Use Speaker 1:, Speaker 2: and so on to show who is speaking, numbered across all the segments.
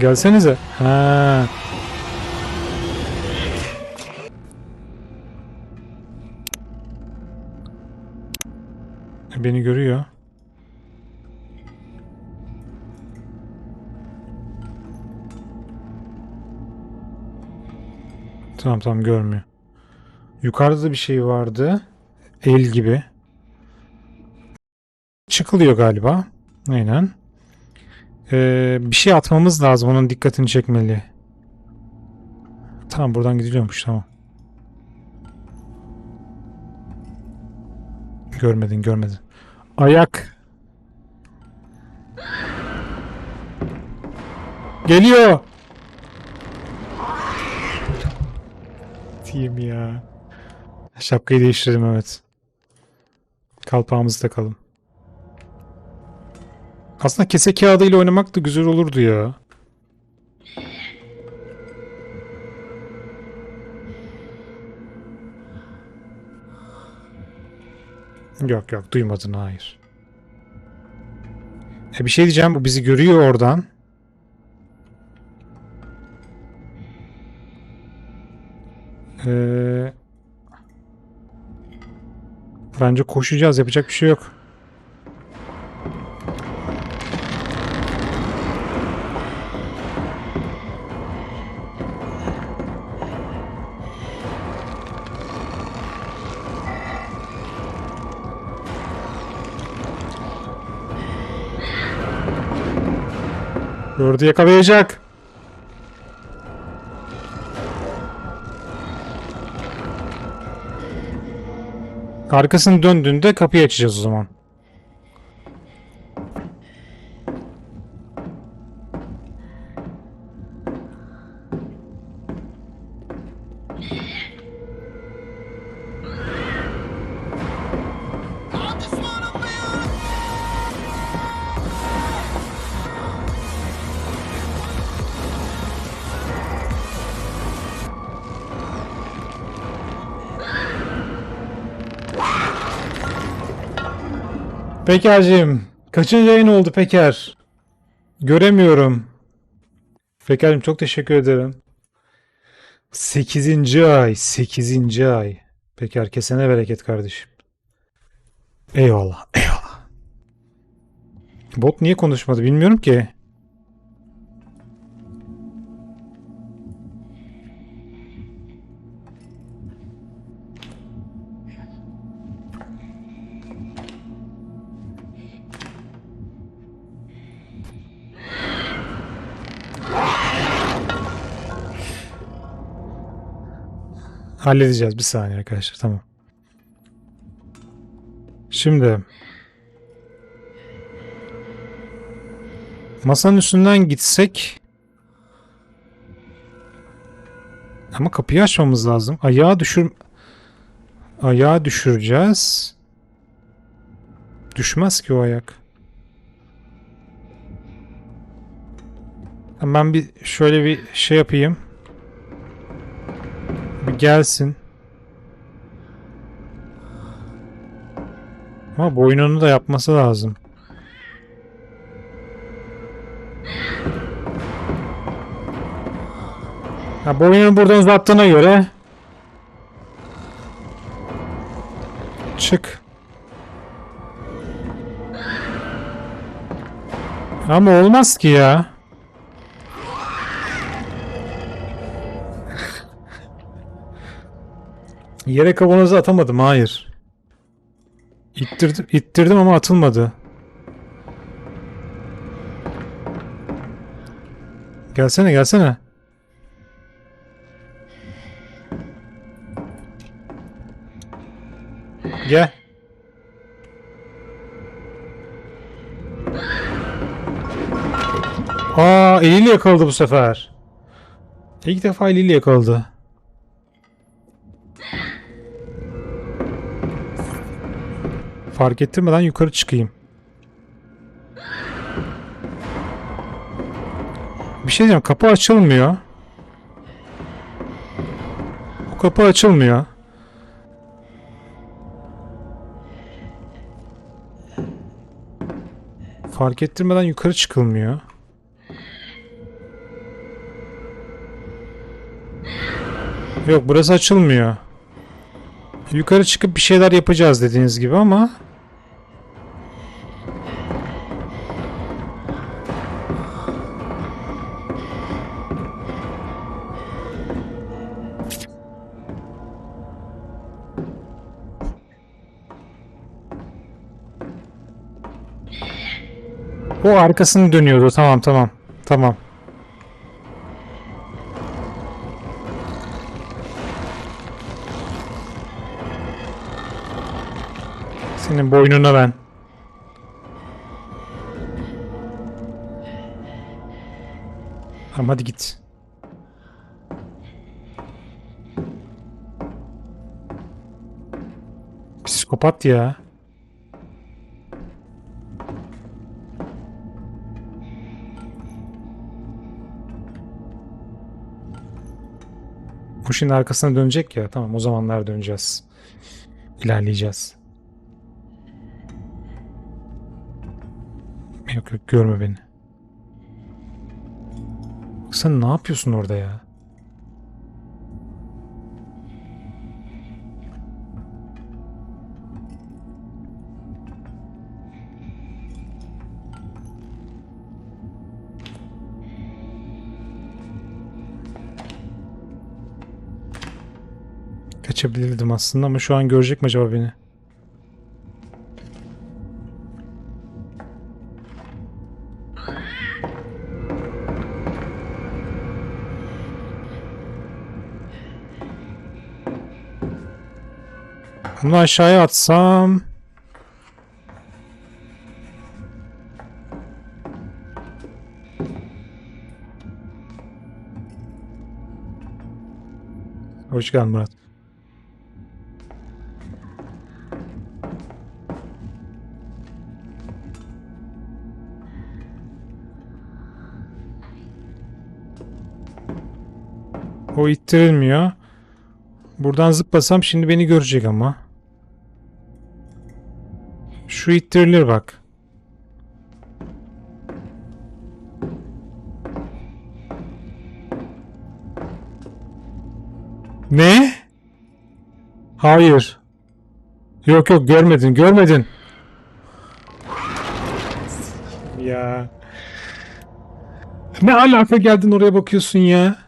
Speaker 1: Gelsenize. Ha. Beni görüyor. Tamam tamam görmüyor. Yukarıda da bir şey vardı. El gibi. Çıkılıyor galiba. Aynen. Ee, bir şey atmamız lazım. Onun dikkatini çekmeli. Tamam buradan gidiliyormuş tamam. Görmedin görmedin. Ayak. Geliyor. Diyeyim ya. Şapkayı değiştirdim evet. Kalpağımızı takalım. Aslında kese kağıdıyla oynamak da güzel olurdu ya. Yok yok duymadın hayır. E bir şey diyeceğim bu bizi görüyor oradan. Ee, bence koşacağız yapacak bir şey yok. Gördü yakalayacak. Arkasını döndüğünde kapıyı açacağız o zaman. Peker'cim, kaçıncı yayın oldu Peker? Göremiyorum. Peker'cim çok teşekkür ederim. 8. ay, 8. ay. Peker kesene bereket kardeşim. Eyvallah, eyvallah. Bot niye konuşmadı bilmiyorum ki. Halledeceğiz bir saniye arkadaşlar tamam. Şimdi masanın üstünden gitsek ama kapıyı açmamız lazım. Ayağı düşür ayağı düşüreceğiz. Düşmez ki o ayak. Ben bir şöyle bir şey yapayım. Gelsin. Ama boynunu da yapması lazım. Ha, boynunu buradan uzattığına göre çık. Ama olmaz ki ya. Yere kavanozu atamadım. Hayır. İttirdim, ittirdim ama atılmadı. Gelsene gelsene. Gel. Aa eliyle yakaladı bu sefer. İlk defa eliyle yakaladı. Fark ettirmeden yukarı çıkayım. Bir şey diyeceğim. Kapı açılmıyor. Bu kapı açılmıyor. Fark ettirmeden yukarı çıkılmıyor. Yok burası açılmıyor. Yukarı çıkıp bir şeyler yapacağız dediğiniz gibi ama... O arkasını dönüyordu. Tamam tamam. Tamam. Senin boynuna ben. Tamam hadi git. Psikopat ya. Bu şimdi arkasına dönecek ya. Tamam o zamanlar döneceğiz. İlerleyeceğiz. Yok yok görme beni. Sen ne yapıyorsun orada ya? Kaçabilirdim aslında ama şu an görecek mi acaba beni? Bunu aşağıya atsam... Hoş geldin Murat. O ittirilmiyor. Buradan zıplasam şimdi beni görecek ama. Şu ittirilir bak. Ne? Hayır. Yok yok görmedin görmedin. Ya. Ne alaka geldin oraya bakıyorsun ya?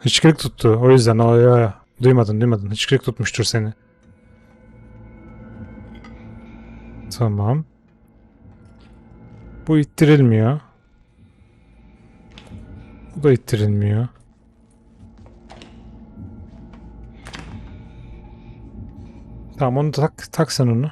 Speaker 1: Hıçkırık tuttu. O yüzden o ya. Duymadın duymadın. Hıçkırık tutmuştur seni. Tamam. Bu ittirilmiyor. Bu da ittirilmiyor. Tamam onu tak, tak sen onu.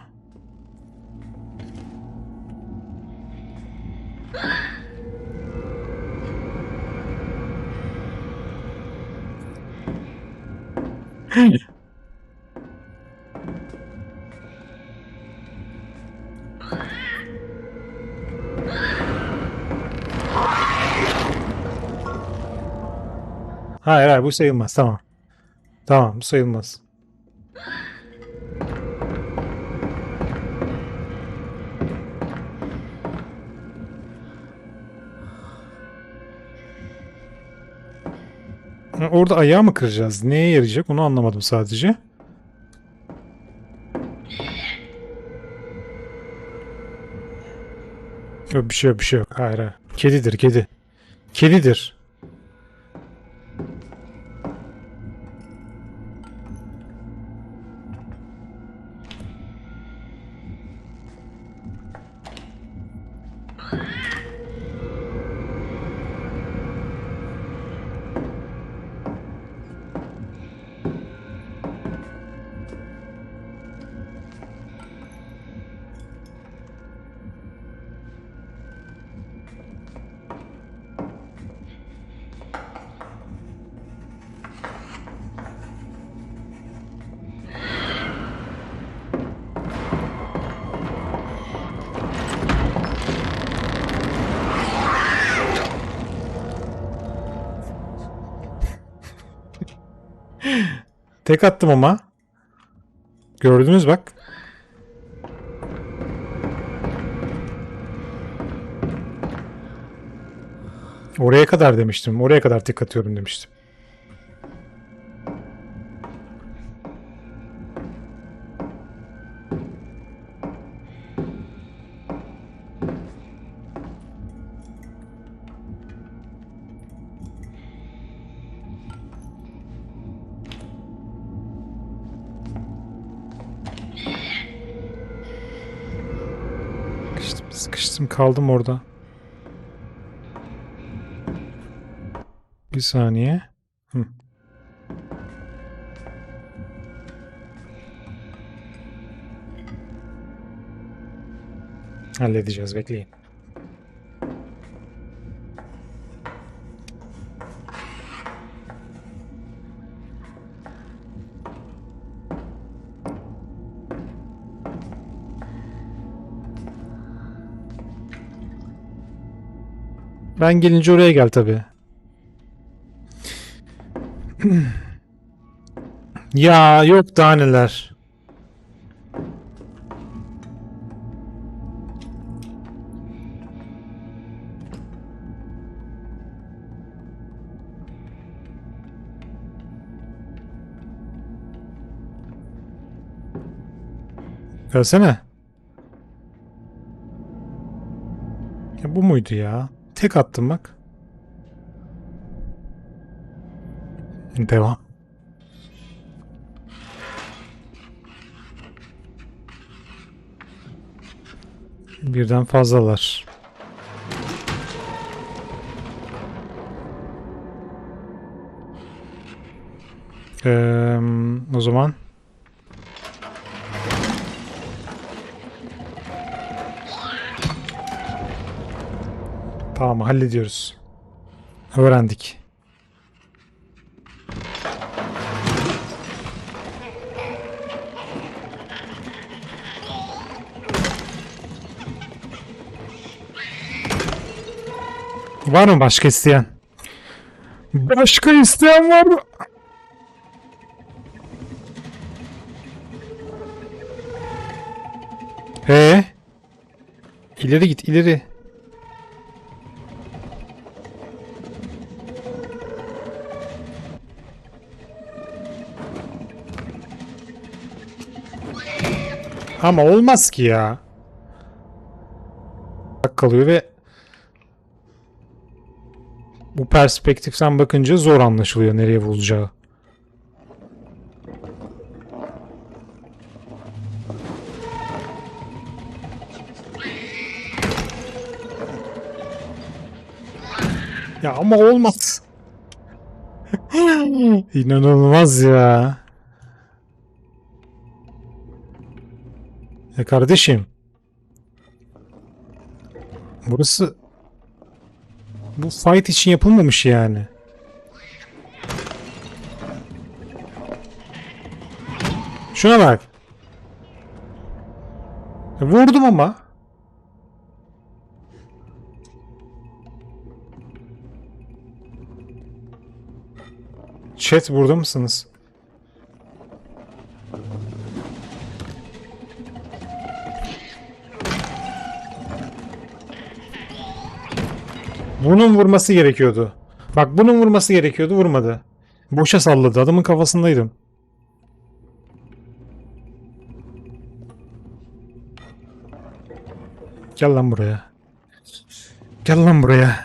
Speaker 1: Hayır hayır bu sayılmaz tamam. Tamam bu sayılmaz. Orada ayağı mı kıracağız? Neye yarayacak onu anlamadım sadece. Yok bir şey yok bir şey yok. Hayır hayır. Kedidir kedi. Kedidir. Tek attım ama. Gördünüz bak. Oraya kadar demiştim. Oraya kadar tek atıyorum demiştim. Sıkıştım, kaldım orada. Bir saniye. Hı. Halledeceğiz bekleyin. Ben gelince oraya gel tabii. Ya yok daha neler. Gelsene. Ya bu muydu ya? Tek attım bak. Devam. Birden fazlalar. Eee, o zaman tamam hallediyoruz. Öğrendik. Var mı başka isteyen? Başka isteyen var mı? Ee? İleri git ileri. Ama olmaz ki ya. kalıyor ve bu perspektiften bakınca zor anlaşılıyor nereye vurulacağı. Ya ama olmaz. İnanılmaz ya. Ya kardeşim. Burası bu fight için yapılmamış yani. Şuna bak. Vurdum ama. Chat burada mısınız? Bunun vurması gerekiyordu. Bak bunun vurması gerekiyordu vurmadı. Boşa salladı adamın kafasındaydım. Gel lan buraya. Gel lan buraya.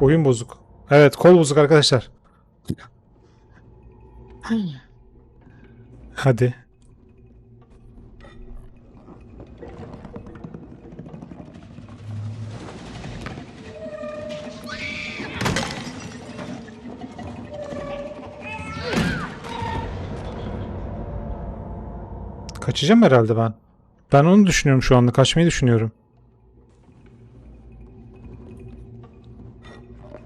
Speaker 1: Oyun bozuk. Evet kol bozuk arkadaşlar. Hadi. Kaçacağım herhalde ben. Ben onu düşünüyorum şu anda. Kaçmayı düşünüyorum.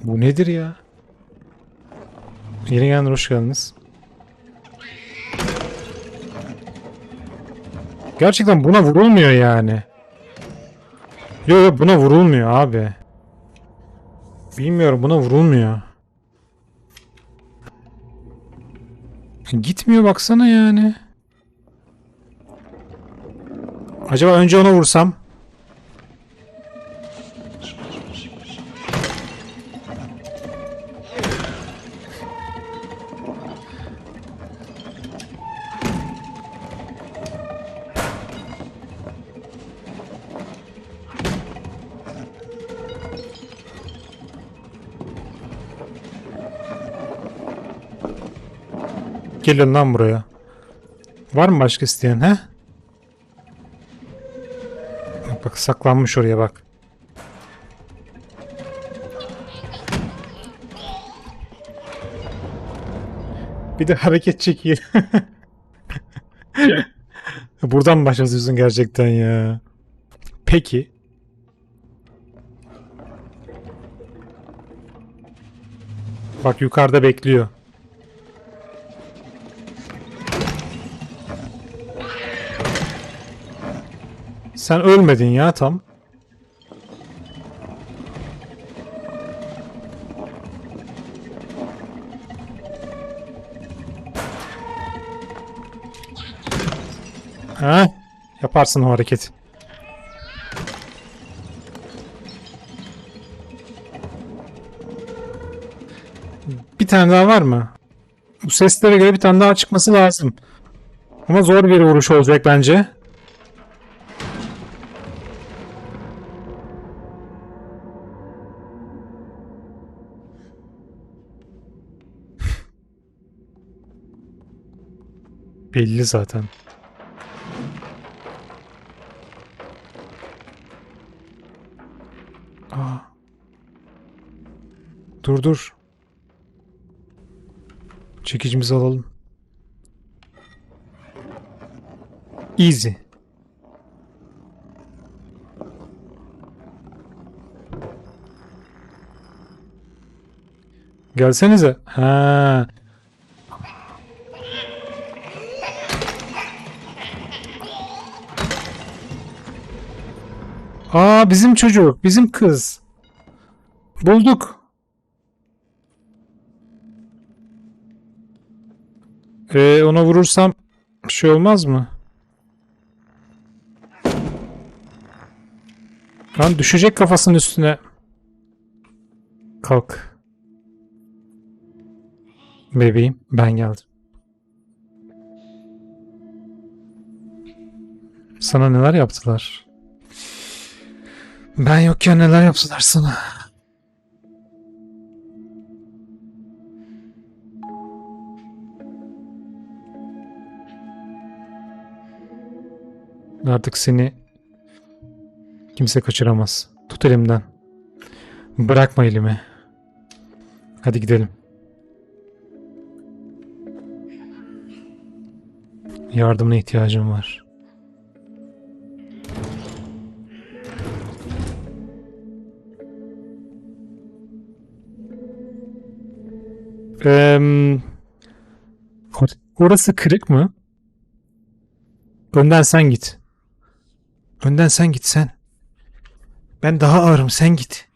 Speaker 1: Bu nedir ya? Yeni gelenler hoş geldiniz. Gerçekten buna vurulmuyor yani. Yok yok buna vurulmuyor abi. Bilmiyorum buna vurulmuyor. Gitmiyor baksana yani. Acaba önce ona vursam? Gelin lan buraya. Var mı başka isteyen he? Bak, bak saklanmış oraya bak. Bir de hareket çekiyor. Buradan başlıyorsun gerçekten ya? Peki. Bak yukarıda bekliyor. Sen ölmedin ya tam. Ha? Yaparsın o hareketi. Bir tane daha var mı? Bu seslere göre bir tane daha çıkması lazım. Ama zor bir vuruş olacak bence. Belli zaten. Aa. Dur dur. Çekicimizi alalım. Easy. Gelsenize. Ha. Aa bizim çocuk, bizim kız. Bulduk. Ee, ona vurursam bir şey olmaz mı? Lan düşecek kafasının üstüne. Kalk. Bebeğim ben geldim. Sana neler yaptılar? Ben yokken neler yaptılar sana? Artık seni kimse kaçıramaz. Tut elimden. Bırakma elimi. Hadi gidelim. Yardımına ihtiyacım var. Or- orası kırık mı? Önden sen git. Önden sen git sen. Ben daha ağırım sen git.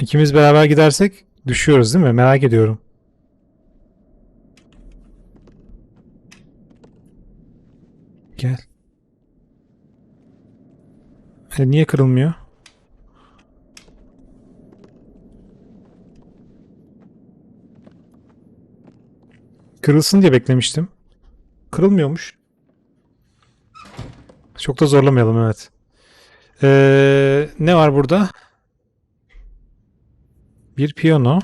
Speaker 1: İkimiz beraber gidersek düşüyoruz değil mi? Merak ediyorum. Gel. E, niye kırılmıyor? Kırılsın diye beklemiştim. Kırılmıyormuş. Çok da zorlamayalım evet. Ee, ne var burada? Bir piyano.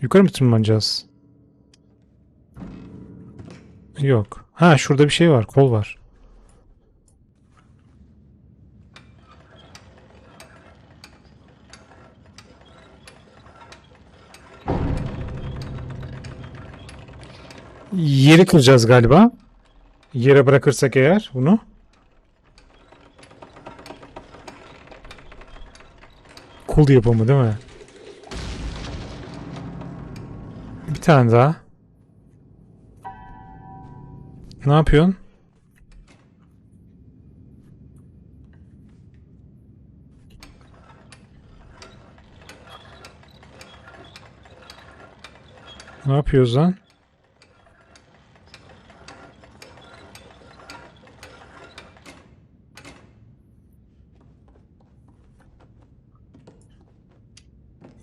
Speaker 1: Yukarı mı tırmanacağız? Yok. Ha şurada bir şey var. Kol var. Yeri kıracağız galiba. Yere bırakırsak eğer bunu. Kul yapımı değil mi? Bir tane daha. Ne yapıyorsun? Ne yapıyoruz lan?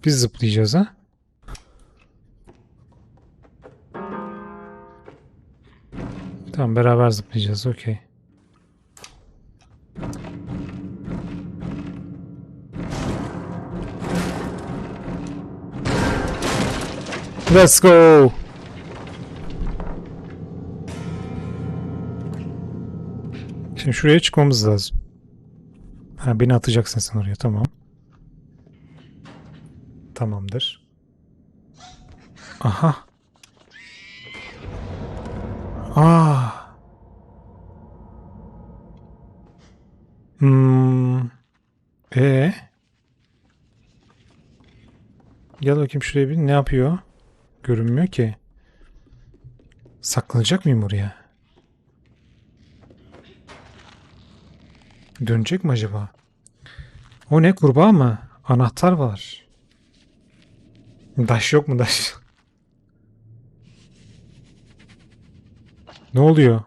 Speaker 1: Biz zıplayacağız ha? Tamam beraber zıplayacağız. Okey. Let's go. Şimdi şuraya çıkmamız lazım. Ha beni atacaksın sen oraya tamam. Tamamdır. Aha. Aa. Hmm. E. Gel bakayım şuraya bir ne yapıyor? Görünmüyor ki. Saklanacak mıyım oraya? Dönecek mi acaba? O ne kurbağa mı? Anahtar var. Daş yok mu daş? Ne oluyor?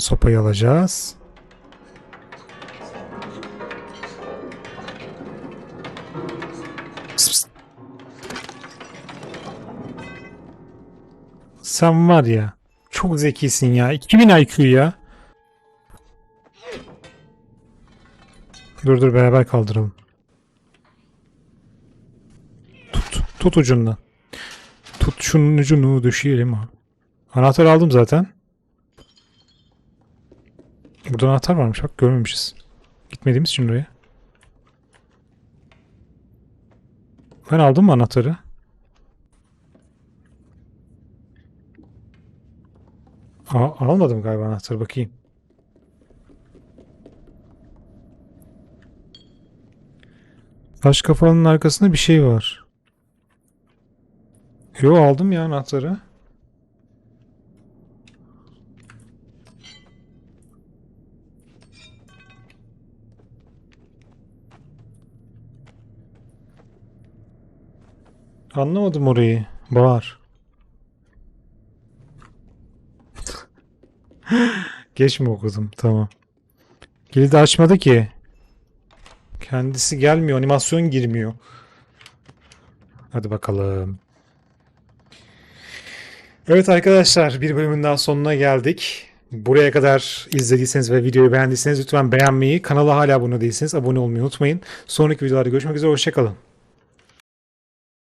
Speaker 1: Sopayı alacağız. Sen var ya çok zekisin ya. 2000 IQ ya. Dur dur beraber kaldıralım. Tut. Tut ucundan. Tut şunun ucunu düşürelim ha. Anahtarı aldım zaten. Burada anahtar varmış bak görmemişiz. Gitmediğimiz için oraya. Ben aldım mı anahtarı? Aa, almadım galiba anahtarı bakayım. Taş kafanın arkasında bir şey var. Yo aldım ya anahtarı. Anlamadım orayı. Bağır. Geç mi okudum? Tamam. Kilidi açmadı ki. Kendisi gelmiyor. Animasyon girmiyor. Hadi bakalım. Evet arkadaşlar bir bölümün daha sonuna geldik. Buraya kadar izlediyseniz ve videoyu beğendiyseniz lütfen beğenmeyi, kanala hala abone değilseniz abone olmayı unutmayın. Sonraki videolarda görüşmek üzere, hoşçakalın.